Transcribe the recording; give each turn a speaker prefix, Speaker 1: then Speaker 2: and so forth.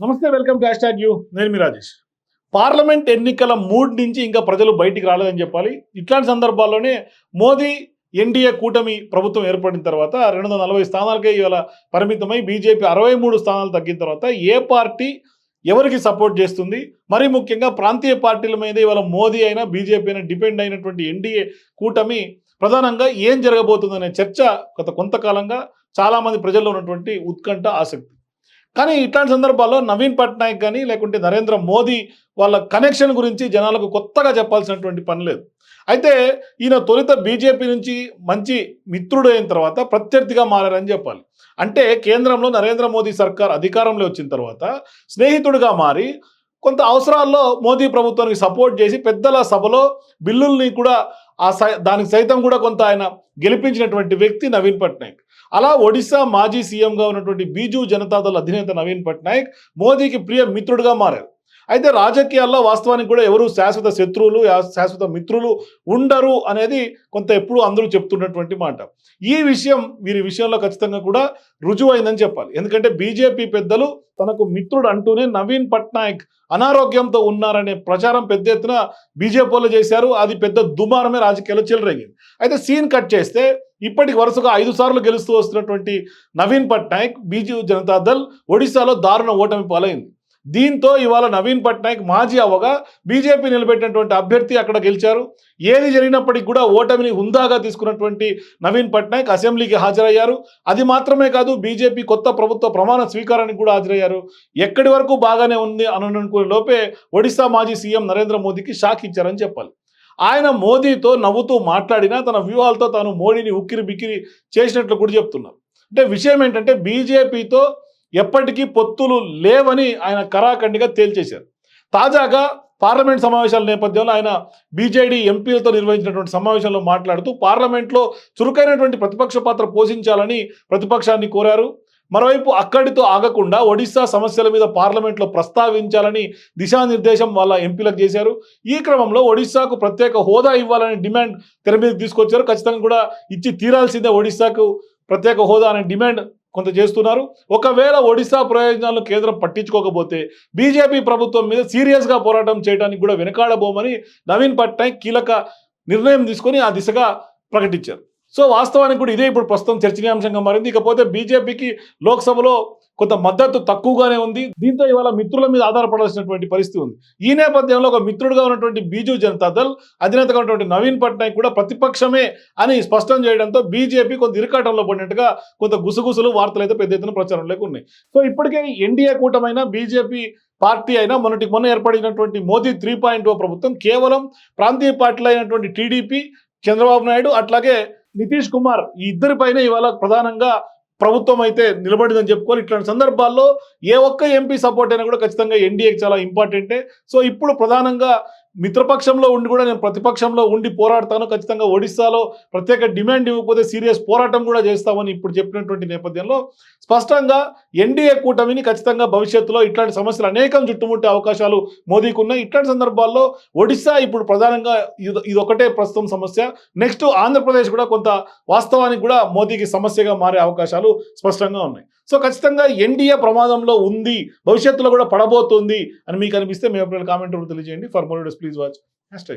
Speaker 1: నమస్తే welcome to hashtag U. నేను మీ రాజేష్. పార్లమెంట్ ఎన్నికల మూడ్ నుంచి ఇంకా ప్రజలు బయటికి రాలేదని చెప్పాలి. ఇట్లాంటి సందర్భాల్లోనే మోదీ ఎన్డీఏ కూటమి ప్రభుత్వం ఏర్పడిన తర్వాత రెండు వందల నలభై స్థానాలకే ఇవాళ పరిమితమై బీజేపీ అరవై మూడు స్థానాలు తగ్గిన తర్వాత ఏ పార్టీ ఎవరికి సపోర్ట్ చేస్తుంది? మరి ముఖ్యంగా ప్రాంతీయ పార్టీల మీద ఇవాళ మోదీ అయినా బీజేపీ అయినా డిపెండ్ అయినటువంటి ఎన్డీఏ కూటమి ప్రధానంగా ఏం జరగబోతుందనే చర్చ గత కొంతకాలంగా చాలామంది ప్రజల్లో ఉన్నటువంటి ఉత్కంఠ ఆసక్తి. కానీ ఇట్లాంటి సందర్భాల్లో నవీన్ పట్నాయక్ కానీ లేకుంటే నరేంద్ర మోదీ వాళ్ళ కనెక్షన్ గురించి జనాలకు కొత్తగా చెప్పాల్సినటువంటి పని లేదు. అయితే ఈయన తొలుత బీజేపీ నుంచి మంచి మిత్రుడు అయిన తర్వాత ప్రత్యర్థిగా మారారని చెప్పాలి. అంటే కేంద్రంలో నరేంద్ర మోదీ సర్కార్ అధికారంలో వచ్చిన తర్వాత స్నేహితుడిగా మారి కొంత అవసరాల్లో మోదీ ప్రభుత్వానికి సపోర్ట్ చేసి పెద్దల సభలో బిల్లుల్ని కూడా ఆ సై దానికి సైతం కూడా కొంత ఆయన గెలిపించినటువంటి వ్యక్తి నవీన్ పట్నాయక్. అలా ఒడిశా మాజీ సీఎంగా ఉన్నటువంటి బీజు జనతాదళ అధినేత నవీన్ పట్నాయక్ మోదీకి ప్రియ మిత్రుడిగా మారారు. అయితే రాజకీయాల్లో వాస్తవానికి కూడా ఎవరు శాశ్వత శత్రువులు శాశ్వత మిత్రులు ఉండరు అనేది కొంత ఎప్పుడు అందరూ చెప్తున్నటువంటి మాట. ఈ విషయం వీరి విషయంలో ఖచ్చితంగా కూడా రుజువైందని చెప్పాలి. ఎందుకంటే బీజేపీ పెద్దలు తనకు మిత్రుడు అంటూనే నవీన్ పట్నాయక్ అనారోగ్యంతో ఉన్నారనే ప్రచారం పెద్ద ఎత్తున బీజేపీలో చేశారు. అది పెద్ద దుమారమే రాజకీయాల్లో చెలరేగింది. అయితే సీన్ కట్ చేస్తే ఇప్పటికి వరుసగా ఐదు సార్లు గెలుస్తూ వస్తున్నటువంటి నవీన్ పట్నాయక్ బీజు జనతాదళ్ ఒడిశాలో దారుణ ఓటమి పాలైంది. దీంతో ఇవాళ నవీన్ పట్నాయక్ మాజీ అవ్వగా బీజేపీ నిలబెట్టినటువంటి అభ్యర్థి అక్కడ గెలిచారు. ఏది జరిగినప్పటికీ కూడా ఓటమిని హుందాగా తీసుకున్నటువంటి నవీన్ పట్నాయక్ అసెంబ్లీకి హాజరయ్యారు. అది మాత్రమే కాదు బీజేపీ కొత్త ప్రభుత్వ ప్రమాణ స్వీకారానికి కూడా హాజరయ్యారు. ఎక్కడి వరకు బాగానే ఉంది అని అనుకునే లోపే ఒడిశా మాజీ సీఎం నరేంద్ర మోదీకి షాక్ ఇచ్చారని చెప్పాలి. ఆయన మోదీతో నవ్వుతూ మాట్లాడినా తన వ్యూహాలతో తాను మోడీని ఉక్కిరి బిక్కిరి చేసినట్లు కూడా చెప్తున్నారు. అంటే విషయం ఏంటంటే బీజేపీతో ఎప్పటికీ పొత్తులు లేవని ఆయన కరాఖండిగా తేల్చేశారు. తాజాగా పార్లమెంట్ సమావేశాల నేపథ్యంలో ఆయన బీజేడీ ఎంపీలతో నిర్వహించినటువంటి సమావేశంలో మాట్లాడుతూ పార్లమెంట్లో చురుకైనటువంటి ప్రతిపక్ష పాత్ర పోషించాలని ప్రతిపక్షాన్ని కోరారు. మరోవైపు అక్కడితో ఆగకుండా ఒడిశా సమస్యల మీద పార్లమెంట్లో ప్రస్తావించాలని దిశానిర్దేశం వాళ్ళ ఎంపీలకు చేశారు. ఈ క్రమంలో ఒడిశాకు ప్రత్యేక హోదా ఇవ్వాలని డిమాండ్ తెర మీదకి తీసుకొచ్చారు. ఖచ్చితంగా కూడా ఇచ్చి తీరాల్సిందే ఒడిశాకు ప్రత్యేక హోదా అనే డిమాండ్ కొంత చేస్తున్నారు. ఒకవేళ ఒడిశా ప్రయోజనాలను కేంద్రం పట్టించుకోకపోతే బీజేపీ ప్రభుత్వం మీద సీరియస్గా పోరాటం చేయడానికి కూడా వెనకాడబోమని నవీన్ పట్నాయక్ కీలక నిర్ణయం తీసుకొని ఆ దిశగా ప్రకటించారు. సో వాస్తవానికి కూడా ఇదే ఇప్పుడు ప్రస్తుతం చర్చనీయాంశంగా మారింది. ఇకపోతే బీజేపీకి లోక్సభలో కొంత మద్దతు తక్కువగానే ఉంది. దీంతో ఇవాళ మిత్రుల మీద ఆధారపడాల్సినటువంటి పరిస్థితి ఉంది. ఈ నేపథ్యంలో ఒక మిత్రుడుగా ఉన్నటువంటి బీజు జనతాదళ్ అధినేతగా ఉన్నటువంటి నవీన్ పట్నాయక్ కూడా ప్రతిపక్షమే అని స్పష్టం చేయడంతో బీజేపీ కొంత ఇరుకాటంలో పడినట్టుగా కొంత గుసగుసలు వార్తలు అయితే పెద్ద ఎత్తున ప్రచారంలోకి ఉన్నాయి. సో ఇప్పటికే ఎన్డీఏ కూటమైన బీజేపీ పార్టీ అయినా మొన్నటి మొన్న ఏర్పడినటువంటి మోదీ త్రీ పాయింట్ ఓ ప్రభుత్వం కేవలం ప్రాంతీయ పార్టీలు అయినటువంటి టీడీపీ చంద్రబాబు నాయుడు అట్లాగే నితీష్ కుమార్ ఈ ఇద్దరిపైన ఇవాళ ప్రధానంగా ప్రభుత్వం అయితే నిలబడిందని చెప్పుకోవాలి. ఇట్లాంటి సందర్భాల్లో ఏ ఒక్క ఎంపీ సపోర్ట్ అయినా కూడా ఖచ్చితంగా ఎన్డీఏకి చాలా ఇంపార్టెంటే. సో ఇప్పుడు ప్రధానంగా మిత్రపక్షంలో ఉండి కూడా నేను ప్రతిపక్షంలో ఉండి పోరాడతాను ఖచ్చితంగా ఒడిశాలో ప్రత్యేక డిమాండ్ ఇవ్వకపోతే సీరియస్ పోరాటం కూడా చేస్తామని ఇప్పుడు చెప్పినటువంటి నేపథ్యంలో స్పష్టంగా ఎన్డీఏ కూటమిని ఖచ్చితంగా భవిష్యత్తులో ఇట్లాంటి సమస్యలు అనేకం చుట్టుముట్టే అవకాశాలు మోదీకి ఉన్నాయి. ఇట్లాంటి సందర్భాల్లో ఒడిశా ఇప్పుడు ప్రధానంగా ఇది ఇదొకటే ప్రస్తుతం సమస్య. నెక్స్ట్ ఆంధ్రప్రదేశ్ కూడా కొంత వాస్తవానికి కూడా మోదీకి సమస్యగా మారే అవకాశాలు స్పష్టంగా ఉన్నాయి. సో ఖచ్చితంగా ఎన్డీఏ ప్రమాదంలో ఉంది భవిష్యత్తులో కూడా పడబోతుంది అని మీకు అనిపిస్తే మీ అభిప్రాయాలు కామెంట్ తెలియజేయండి. For more please watch hash